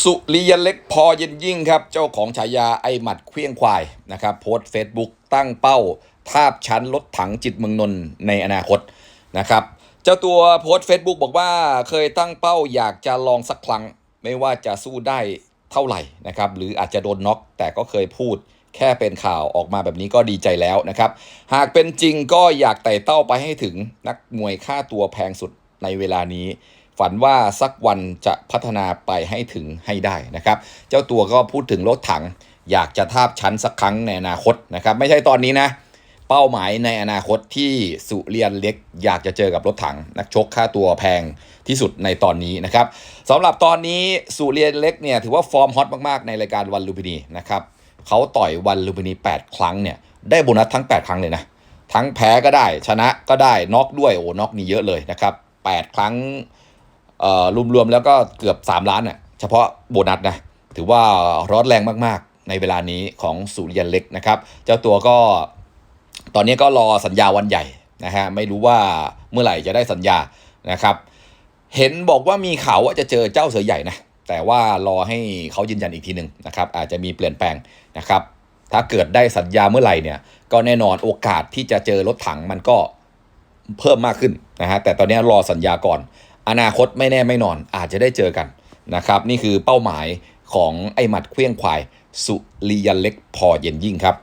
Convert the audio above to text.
สุริยเล็กพอเย็นยิ่งครับ เจ้าของฉายาไอหมัดเคลี้ยงควายนะครับโพสต์เฟซบุ๊กตั้งเป้า ทาบชั้นรถถังจิตเมืองนนท์ในอนาคตนะครับเจ้าตัวโพสต์เฟซบุ๊กบอกว่าเคยตั้งเป้าอยากจะลองสักครั้ง ไม่ว่าจะสู้ได้เท่าไหร่นะครับหรืออาจจะโดนน็อกแต่ก็เคยพูดแค่เป็นข่าวออกมาแบบนี้ก็ดีใจแล้วนะครับ หากเป็นจริงก็อยากไต่เต้าไปให้ถึงนักมวยค่าตัวแพงสุดในเวลานี้ ฝันว่าสักวันจะพัฒนาไปให้ถึงให้ได้นะครับ เจ้าตัวก็พูดถึงรถถัง อยากจะทาบชั้นสักครั้งในอนาคตนะครับ ไม่ใช่ตอนนี้นะ เป้าหมายในอนาคตที่สุเรียนเล็ก อยากจะเจอกับรถถัง นักชกค่าตัวแพงที่สุดในตอนนี้นะครับสำหรับตอนนี้สุเรียนเล็กเนี่ยถือว่าฟอร์มฮอตมากๆ ในรายการวันลูมพินีนะครับเขาต่อยวันลูมพินี 8 ครั้งเนี่ยได้โบนัสทั้ง 8 ครั้งเลยนะทั้งแพ้ก็ได้ชนะก็ได้น็อกด้วยโอ้น็อกนี่เยอะเลยนะครับ8ครั้ง รวมๆแล้วก็เกือบ 3 ล้านน่ะเฉพาะโบนัสนะถือว่าร้อนแรงมากๆ ในเวลานี้ของสุริยันเล็กนะครับ เจ้าตัวก็ตอนนี้ก็รอสัญญาวันใหญ่นะฮะไม่รู้ว่าเมื่อไหร่จะได้สัญญานะครับ เห็นบอกว่ามีข่าวว่าจะเจอเจ้าเสือใหญ่นะแต่ว่ารอให้เขายืนยันอีกทีหนึ่งนะครับ อาจจะมีเปลี่ยนแปลงนะครับ ถ้าเกิดได้สัญญาเมื่อไหร่เนี่ย ก็แน่นอนโอกาสที่จะเจอรถถังมันก็เพิ่มมากขึ้นนะฮะแต่ตอนนี้รอสัญญาก่อน อนาคตไม่แน่ไม่นอนอาจจะได้เจอกันนะครับ นี่คือเป้าหมายของไอ้หมัดเคลี้ยงควาย สุริยันเล็กพอเย็นยิ่งครับ